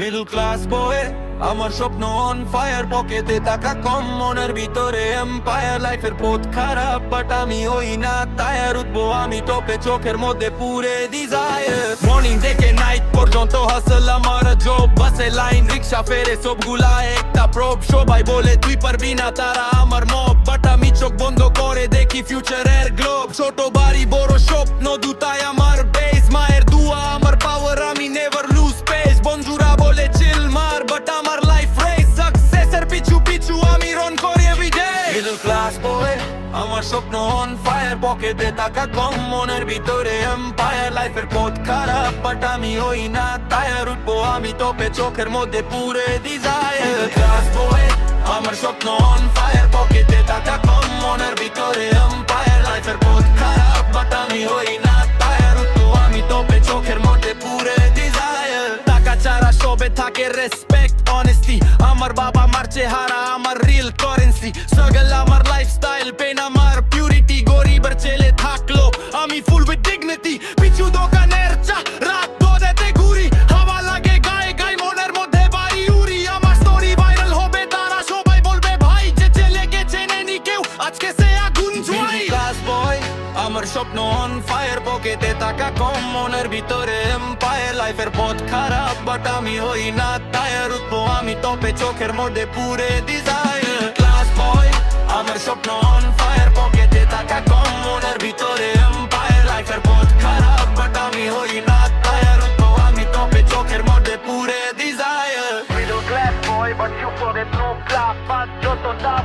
Middle class বয়ে আমার স্বপ্ন অন ফায়ার পকেটে টাকা কম। মনের ভিতরে এম্পায়ার লাইফের পথ খারাপ বাট আমি ওই না তায়ার উঠবো আমি টপে চোখের মধ্যে পুরে ডিজায়ার মর্নিং থেকে নাইট পর্যন্ত হাসল আমার জব বাসে লাইন রিক্সা ফেরে সবগুলা একটা প্রব সবাই বলে, তুই পারবি না, তারা আমার মব বাট আমি চোখ বন্ধ করে দেখি ফিউচারের গ্লোব ছোট আমার স্বপ্ন অন ফায়ার পকেটে টাকা কম মনের ভিতরে এম্পায়ার লাইফের পথ খারাপ বাট আমি ওই না টায়ার উঠবো আমি তোপে চোখের মধ্যে পুরে ডিজায়ার ক্লাস বয় আমার স্বপ্ন অন ফায়ার পকেটে টাকা কম মনের ভিতরে এম্পায়ার লাইফের পথ খারাপ বাট আমি ওই না টায়ার উঠবো আমি তোপে চোখের মধ্যে পুরে ডিজায়ার টাকা ছাড়া সবে থাকে রেসপেক্ট অনেস্টি আমার বাবা আমার চেহারা, আমার রিল কারেন্সি স্ট্রাগল আমার লাইফস্টাইল আমার স্বপ্ন অন ফায়ার পকেটে টাকা কম মনের ভিতরে এম্পায়ার লাইফের পথ খারাপ বাট আমি হই না টায়ার উঠবো আমি টপে চোখের মধ্যে পুরে ডিজাইন ক্লাস বয় আমার স্বপ্ন অন ফায়ার পকেটে টাকা কম মনের ভিতরে এম্পায়ার লাইফের পথ খারাপ বাট আমি হই না টায়ার উঠবো আমি টপে চোখের মধ্যে পুরে design Middle class boy, but you for it no clap But just on top,